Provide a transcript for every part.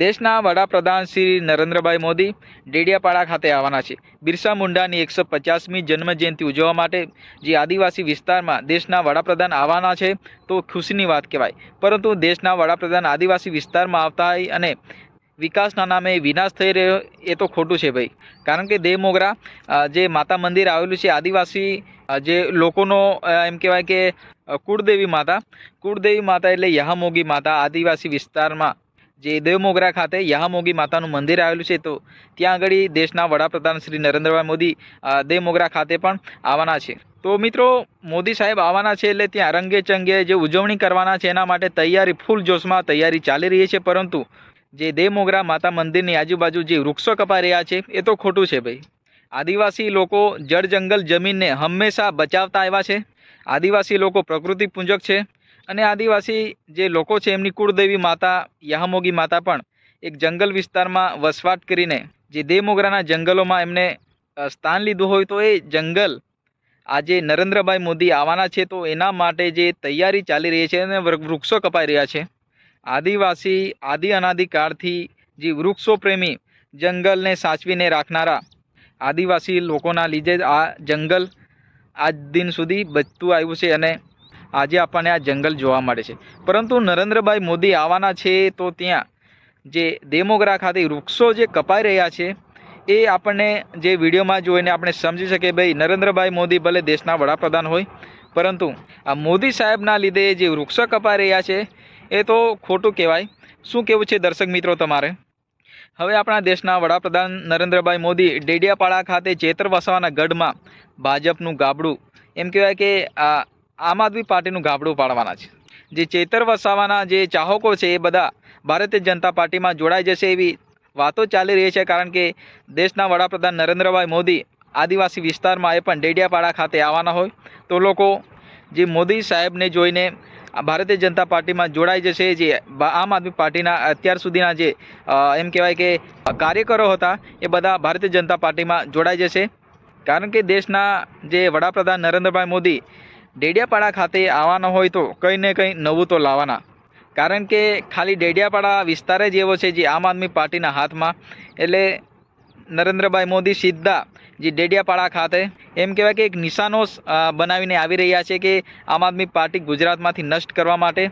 દેશના વડાપ્રધાન શ્રી નરેન્દ્રભાઈ મોદી ડેડિયાપાડા ખાતે આવવાના છે. બિરસા મુંડાની એકસો પચાસમી જન્મજયંતિ ઉજવવા માટે જે આદિવાસી વિસ્તારમાં દેશના વડાપ્રધાન આવવાના છે તો ખુશીની વાત કહેવાય. પરંતુ દેશના વડાપ્રધાન આદિવાસી વિસ્તારમાં આવતા અને વિકાસના નામે વિનાશ થઈ રહ્યો એ તો ખોટું છે ભાઈ. કારણ કે દેવમોગરા જે માતા મંદિર આવેલું છે, આદિવાસી જે લોકોનો એમ કહેવાય કે કુળદેવી માતા કુળદેવી માતા એટલે યહામોગી માતા આદિવાસી વિસ્તારમાં જે દેવમોગરા ખાતે યહામોગી માતાનું મંદિર આવેલું છે, તો ત્યાં આગળ દેશના વડાપ્રધાન શ્રી નરેન્દ્રભાઈ મોદી દેવમોગરા ખાતે પણ આવવાના છે. તો મિત્રો, મોદી સાહેબ આવવાના છે એટલે ત્યાં રંગે ચંગે જે ઉજવણી કરવાના છે, એના માટે તૈયારી, ફૂલ જોશમાં તૈયારી ચાલી રહી છે, પરંતુ જે દેવમોગરા માતા મંદિરની આજુબાજુ જે વૃક્ષો કપાઈ રહ્યા છે, એ તો ખોટું છે ભાઈ. આદિવાસી લોકો જળ જંગલ જમીનને હંમેશા બચાવતા આવ્યા છે. આદિવાસી લોકો પ્રકૃતિ પૂંજક છે. અને આદિવાસી જે લોકો છે, એમની કુળદેવી માતા યામોગી માતા પણ એક જંગલ વિસ્તારમાં વસવાટ કરીને જે દેમોગરાના જંગલોમાં એમને સ્થાન લીધું હોય તો એ જંગલ આજે નરેન્દ્રભાઈ મોદી આવવાના છે તો એના માટે જે તૈયારી ચાલી રહી છે અને વૃક્ષો કપાઈ રહ્યા છે. આદિવાસી આદિ અનાદિ કાળથી જે વૃક્ષો પ્રેમી જંગલને સાચવીને રાખનારા આદિવાસી લોકોના લીધે આ જંગલ આજ દિન સુધી બચતું આવ્યું છે અને આજે આપણને આ જંગલ જોવા મળે છે. પરંતુ નરેન્દ્રભાઈ મોદી આવવાના છે તો ત્યાં જે દેમોગરા ખાતે વૃક્ષો જે કપાઈ રહ્યા છે, એ આપણને જે વિડીયોમાં જોઈને આપણે સમજી શકીએ ભાઈ નરેન્દ્રભાઈ મોદી ભલે દેશના વડાપ્રધાન હોય, પરંતુ આ મોદી સાહેબના લીધે જે વૃક્ષો કપાઈ રહ્યા છે, એ તો ખોટું કહેવાય. શું કહેવું છે દર્શક મિત્રો તમારે? હવે આપણા દેશના વડાપ્રધાન નરેન્દ્રભાઈ મોદી ડેડિયાપાડા ખાતે ચેતર વસાવાના ગઢમાં ભાજપનું ગાબડું. એમ કહેવાય કે આ આમ આદમી પાર્ટીનું ગાબડું પાડવાના છે. જે ચેતર વસાવાના જે ચાહકો છે એ બધા ભારતીય જનતા પાર્ટીમાં જોડાઈ જશે એવી વાતો ચાલી રહી છે કારણ કે દેશના વડાપ્રધાન નરેન્દ્રભાઈ મોદી આદિવાસી વિસ્તારમાં એ પણ ડેડિયાપાડા ખાતે આવવાના હોય. તો લોકો જે મોદી સાહેબને જોઈને ભારતીય જનતા પાર્ટીમાં જોડાઈ જશે, જે આમ આદમી પાર્ટીના અત્યાર સુધીના જે એમ કહેવાય કે કાર્યકરો હતા, એ બધા ભારતીય જનતા પાર્ટીમાં જોડાઈ જશે. કારણ કે દેશના જે વડાપ્રધાન નરેન્દ્રભાઈ મોદી ડેડિયાપાડા ખાતે આવવાના હોય તો કંઈ ને કંઈ નવું તો લાવવાના. કારણ કે ખાલી ડેડિયાપાડા વિસ્તાર જ એવો છે જે આમ આદમી પાર્ટીના હાથમાં. એટલે નરેન્દ્રભાઈ મોદી સીધા જે ડેડિયાપાડા ખાતે એમ કહેવાય કે એક નિશાનો બનાવીને આવી રહ્યા છે કે આમ આદમી પાર્ટી ગુજરાતમાંથી નષ્ટ કરવા માટે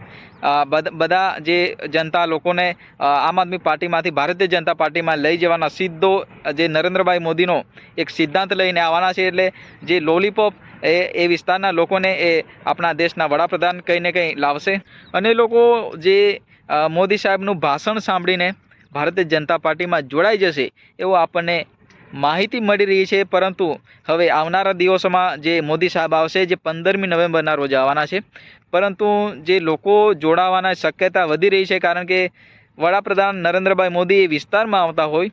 બધા જે જનતા લોકોને આમ આદમી પાર્ટીમાંથી, ભારતીય જનતા પાર્ટીમાં લઈ જવાના સીધો જે નરેન્દ્રભાઈ મોદીનો એક સિદ્ધાંત લઈને આવવાના છે. એટલે જે લોલીપોપ એ એ વિસ્તારના લોકોને એ આપણા દેશના વડાપ્રધાન કંઈ ને કંઈ લાવશે? અને લોકો જે મોદી સાહેબનું ભાષણ સાંભળીને ભારતીય જનતા પાર્ટીમાં જોડાઈ જશે, એવો આપણને માહિતી મળી રહી છે. પરંતુ હવે આવનારા દિવસોમાં જે મોદી સાહેબ આવશે, જે પંદરમી નવેમ્બરના રોજ આવવાના છે. પરંતુ જે લોકો જોડાવાના શક્યતા વધી રહી છે, કારણ કે વડાપ્રધાન નરેન્દ્રભાઈ મોદી એ વિસ્તારમાં આવતા હોય,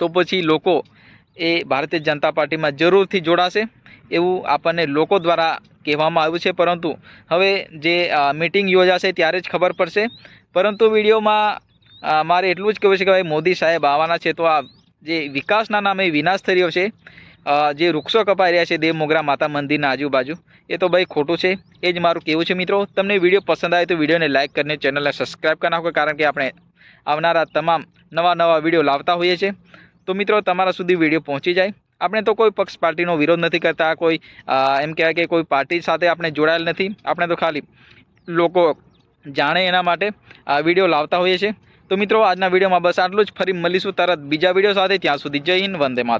તો પછી લોકો એ ભારતીય જનતા પાર્ટીમાં જરૂરથી જોડાશે. એવું આપણને લોકો દ્વારા કહેવામાં આવ્યું છે, પરંતુ હવે જે મિટિંગ યોજાશે ત્યારે જ ખબર પડશે. પરંતુ વિડીયોમાં મારે એટલું જ કહેવું છે કે ભાઈ, મોદી સાહેબ આવવાના છે તો આ જે વિકાસના નામે વિનાશ થઈ રહ્યો છે જે વૃક્ષો કપાઈ રહ્યા છે, દેવમોગરા માતા મંદિરના આજુબાજુ, એ તો ભાઈ ખોટું છે, એ જ મારું કહેવું છે મિત્રો. તમને વીડિયો પસંદ આવે તો વિડીયોને લાઇક કરીને ચેનલને સબસ્ક્રાઈબ કરી નાખો, કારણ કે આપણે આવનારા તમામ નવા નવા વીડિયો લાવતા હોઈએ છીએ. તો મિત્રો, તમારા સુધી વીડિયો પહોંચી જાય. આપણે તો કોઈ પક્ષ પાર્ટીનો વિરોધ નથી કરતા, કોઈ એમ કહેવાય કે કોઈ પાર્ટી સાથે આપણે જોડાયેલ નથી. આપણે તો ખાલી લોકો જાણે એના માટે આ વીડિયો લાવતા હોઈએ છીએ. તો મિત્રો, આજના વિડીયોમાં બસ આટલું જ. ફરી મળીશું તરત બીજા વીડિયો સાથે. ત્યાં સુધી જય હિન્દ, વંદે માતરમ.